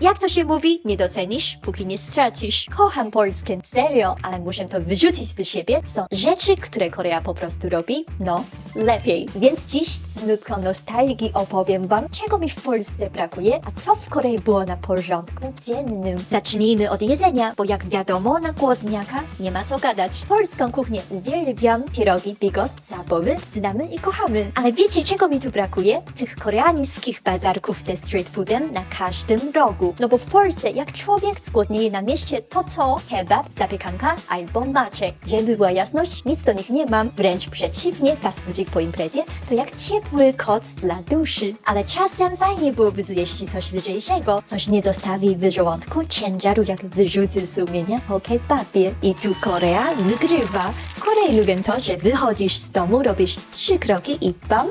Jak to się mówi? Nie docenisz, póki nie stracisz. Kocham Polskę, serio, ale muszę to wyrzucić z siebie. Są rzeczy, które Korea po prostu robi, no, lepiej. Więc dziś z nutką nostalgii opowiem wam, czego mi w Polsce brakuje, a co w Korei było na porządku dziennym. Zacznijmy od jedzenia, bo jak wiadomo, na głodniaka nie ma co gadać. Polską kuchnię uwielbiam, pierogi, bigos, zabawy, znamy i kochamy. Ale wiecie, czego mi tu brakuje? Tych koreańskich bazarków ze street foodem na każdym rogu. No bo w Polsce, jak człowiek zgłodnieje na mieście, to co? Kebab, zapiekanka albo maczek. Żeby była jasność, nic do nich nie mam. Wręcz przeciwnie, fast foodzik po imprezie to jak ciepły koc dla duszy. Ale czasem fajnie byłoby zjeść coś lżejszego, coś nie zostawi w żołądku ciężaru jak wyrzuty sumienia po kebabie. I tu Korea wygrywa. W Korei lubię to, że wychodzisz z domu, robisz trzy kroki i bam,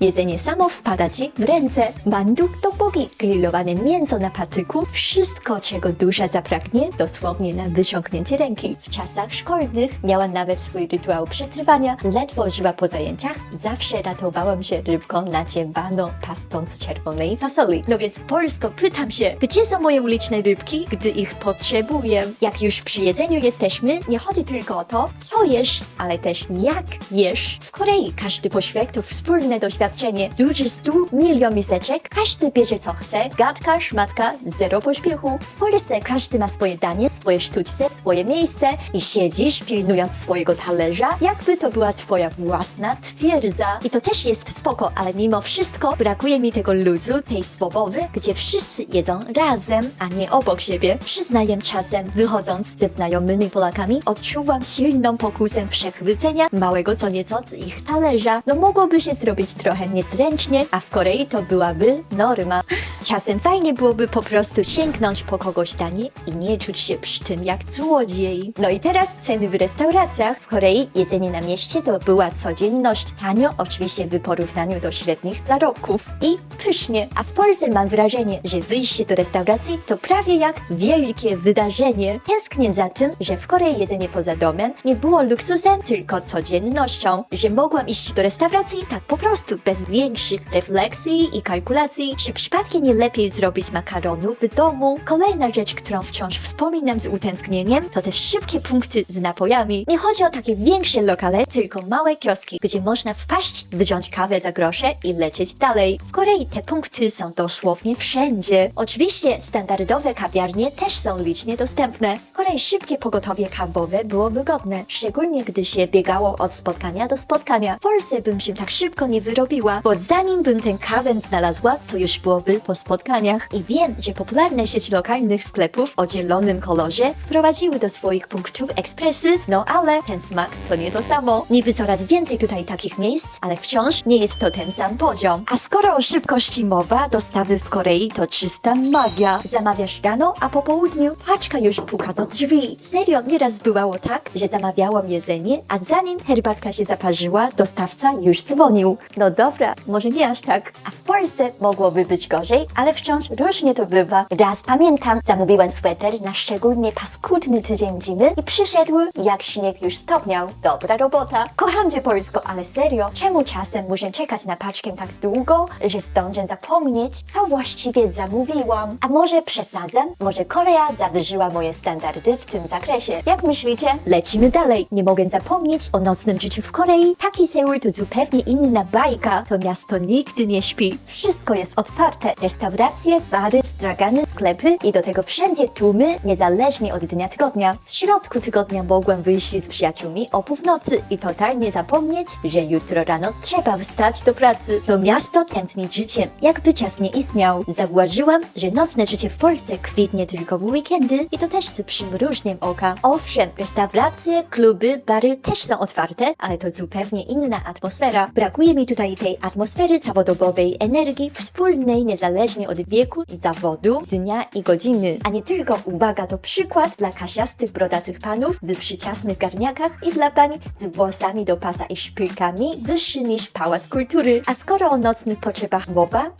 jedzenie samo wpada ci w ręce. Mandu, topogi, grillowane mięso na patyku, wszystko czego dusza zapragnie, dosłownie na wyciągnięcie ręki. W czasach szkolnych miałam nawet swój rytuał przetrwania, ledwo żyła po zajęciach, zawsze ratowałam się rybką nadziewaną pastą z czerwonej fasoli. No więc Polsko, pytam się, gdzie są moje uliczne rybki, gdy ich potrzebuję? Jak już przy jedzeniu jesteśmy, nie chodzi tylko o to, co jesz, ale też jak jesz. W Korei każdy posiłek to wspólne doświadczenie. Duży stół, milion miseczek, każdy bierze co chce, gadka, szmatka, zero pośpiechu. W Polsce każdy ma swoje danie, swoje sztućce, swoje miejsce i siedzisz pilnując swojego talerza, jakby to była twoja własna twierdza. I to też jest spoko, ale mimo wszystko brakuje mi tego luzu, tej swobody, gdzie wszyscy jedzą razem, a nie obok siebie. Przyznaję czasem, wychodząc ze znajomymi Polakami, odczuwam silną pokusę przechwycenia małego co nieco z ich talerza. No mogłoby się zrobić trochę niezręcznie, a w Korei to byłaby norma. Czasem fajnie byłoby po prostu sięgnąć po kogoś danie i nie czuć się przy tym jak złodziej. No i teraz ceny w restauracjach. W Korei jedzenie na mieście to była codzienność. Tanio oczywiście w porównaniu do średnich zarobków. I pysznie. A w Polsce mam wrażenie, że wyjście do restauracji to prawie jak wielkie wydarzenie. Tęsknię za tym, że w Korei jedzenie poza domem nie było luksusem, tylko codziennością. Że mogłam iść do restauracji tak po prostu, bez większych refleksji i kalkulacji, czy przypadkiem nie lepiej zrobić makaronu w domu. Kolejna rzecz, którą wciąż wspominam z utęsknieniem, to też szybkie punkty z napojami. Nie chodzi o takie większe lokale, tylko małe kioski, gdzie można wpaść, wyciąć kawę za grosze i lecieć dalej. W Korei te punkty są dosłownie wszędzie. Oczywiście standardowe kawiarnie też są licznie dostępne. W Korei szybkie pogotowie kawowe było wygodne, szczególnie gdy się biegało od spotkania do spotkania. W Polsce bym się tak szybko nie wyrobiła, bo zanim bym tę kawę znalazła, to już byłoby po spotkaniach. I wiem, że popularne sieci lokalnych sklepów o zielonym kolorze wprowadziły do swoich punktów ekspresy, no ale ten smak to nie to samo. Niby coraz więcej tutaj takich miejsc, ale wciąż nie jest to ten sam poziom. A skoro o szybkości mowa, dostawy w Korei to czysta magia. Zamawiasz rano, a po południu paczka już puka do drzwi. Serio, nieraz bywało tak, że zamawiałam jedzenie, a zanim herbatka się zaparzyła, dostawca już dzwonił. No dobra, może nie aż tak. A w Polsce mogłoby być gorzej, ale wciąż różnie to bywa. Raz pamiętam, zamówiłem sweter na szczególnie paskudny tydzień zimy i przyszedł, jak śnieg już stopniał. Dobra robota. Kocham cię Polsko, ale serio, czemu czasem muszę czekać na paczkę tak długo, że zdążę zapomnieć, co właściwie zamówiłam? A może przesadzam? Może Korea zawyżyła moje standardy w tym zakresie? Jak myślicie? Lecimy dalej. Nie mogę zapomnieć o nocnym życiu w Korei. Taki Seul to zupełnie inna bajka. To miasto nigdy nie śpi. Wszystko jest otwarte. Restauracje, bary, stragany, sklepy i do tego wszędzie tłumy, niezależnie od dnia tygodnia. W środku tygodnia mogłem wyjść z przyjaciółmi o północy i totalnie zapomnieć, że jutro rano trzeba wstać do pracy. To miasto tętni życiem, jakby czas nie istniał. Zauważyłam, że nocne życie w Polsce kwitnie tylko w weekendy i to też z przymrużeniem oka. Owszem, restauracje, kluby, bary też są otwarte, ale to zupełnie inna atmosfera. Brakuje mi tutaj tej atmosfery całodobowej energii wspólnej, niezależnie od wieku i zawodu, dnia i godziny. A nie tylko, uwaga, to przykład dla kasiastych, brodatych panów w przyczasnych garniakach i dla pań z włosami do pasa i szpilkami wyższy niż pałac kultury. A skoro o nocnych potrzebach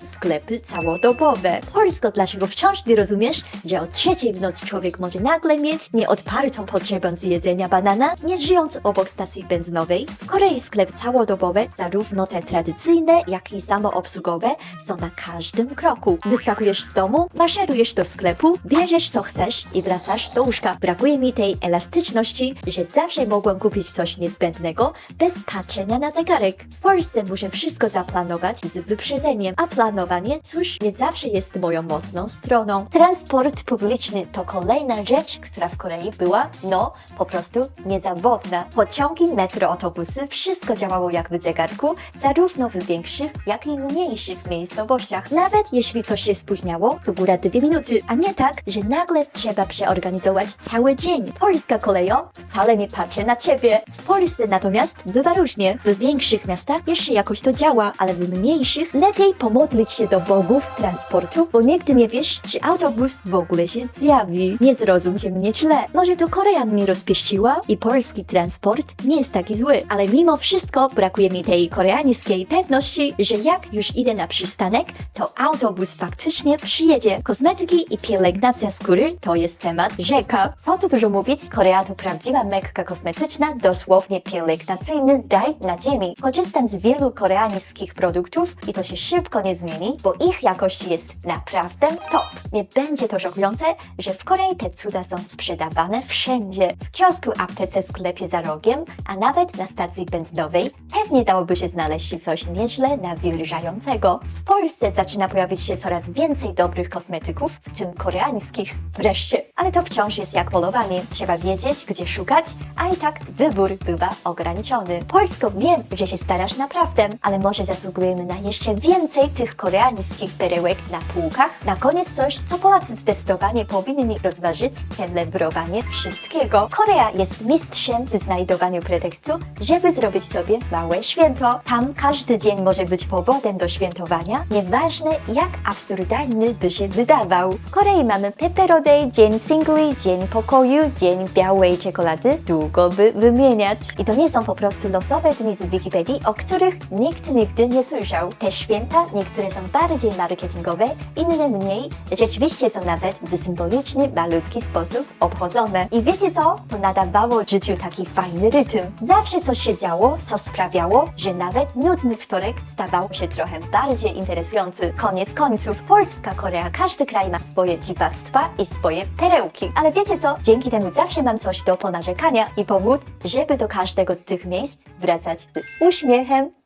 sklepy całodobowe. Polsko, dlaczego wciąż nie rozumiesz, że o trzeciej w nocy człowiek może nagle mieć nieodpartą potrzebę zjedzenia banana, nie żyjąc obok stacji benzynowej. W Korei sklep całodobowe, zarówno te tradycyjne, jak i samoobsługowe, są na każdym kroku. Wyskakujesz z domu, maszerujesz do sklepu, bierzesz co chcesz i wracasz do łóżka. Brakuje mi tej elastyczności, że zawsze mogłem kupić coś niezbędnego bez patrzenia na zegarek. W Polsce muszę wszystko zaplanować z wyprzedzeniem, a planowanie, cóż, nie zawsze jest moją mocną stroną. Transport publiczny to kolejna rzecz, która w Korei była, no, po prostu niezawodna. Pociągi, metro, autobusy, wszystko działało jak w zegarku, zarówno w większych, jak i mniejszych miejscowościach. Nawet jeśli coś się spóźniało, to góra dwie minuty, a nie tak, że nagle trzeba przeorganizować cały dzień. Polska kolejo wcale nie patrzy na ciebie. W Polsce natomiast bywa różnie. W większych miastach jeszcze jakoś to działa, ale w mniejszych lepiej pomodlić się do bogów transportu, bo nigdy nie wiesz, czy autobus w ogóle się zjawi. Nie zrozumcie mnie źle. Może to Korea mnie rozpieściła i polski transport nie jest taki zły, ale mimo wszystko brakuje mi tej koreańskiej pewności, że jak już idę na przystanek, to autobus faktycznie przyjedzie. Kosmetyki i pielęgnacja skóry to jest temat rzeka. Co tu dużo mówić? Korea to prawdziwa mekka kosmetyczna, dosłownie pielęgnacyjny raj na ziemi. Korzystam z wielu koreańskich produktów i to się szybko nie zmieni, bo ich jakość jest naprawdę top. Nie będzie to szokujące, że w Korei te cuda są sprzedawane wszędzie. W kiosku, aptece, sklepie za rogiem, a nawet na stacji benzynowej pewnie dałoby się znaleźć coś nieźle nawilżającego. W Polsce zaczyna pojawić się coraz więcej dobrych kosmetyków, w tym koreańskich. Wreszcie. Ale to wciąż jest jak polowanie. Trzeba wiedzieć, gdzie szukać, a i tak wybór bywa ograniczony. Polsko, wiem, że się starasz naprawdę, ale może zasługujemy na jeszcze więcej tych koreańskich perełek na półkach. Na koniec coś, co Polacy zdecydowanie powinni rozważyć, celebrowanie wszystkiego. Korea jest mistrzem w znajdowaniu pretekstu, żeby zrobić sobie małe święto. Tam każdy dzień może być powodem do świętowania, nieważne jak absurdalny by się wydawał. W Korei mamy Pepero Day, Dzień Singli, Dzień Pokoju, Dzień Białej Czekolady. Długo by wymieniać. I to nie są po prostu losowe dni z Wikipedii, o których nikt nigdy nie słyszał. Te święta, niektóre są bardziej marketingowe, inne mniej, rzeczywiście są nawet w symboliczny, malutki sposób obchodzone. I wiecie co? To nadawało życiu taki fajny rytm. Zawsze coś się działo, co sprawiało, że nawet nudny wtorek stawał się trochę bardziej interesujący. Koniec końców, Polska, Korea, każdy kraj ma swoje dziwactwa i swoje perełki. Ale wiecie co? Dzięki temu zawsze mam coś do ponarzekania i powód, żeby do każdego z tych miejsc wracać z uśmiechem.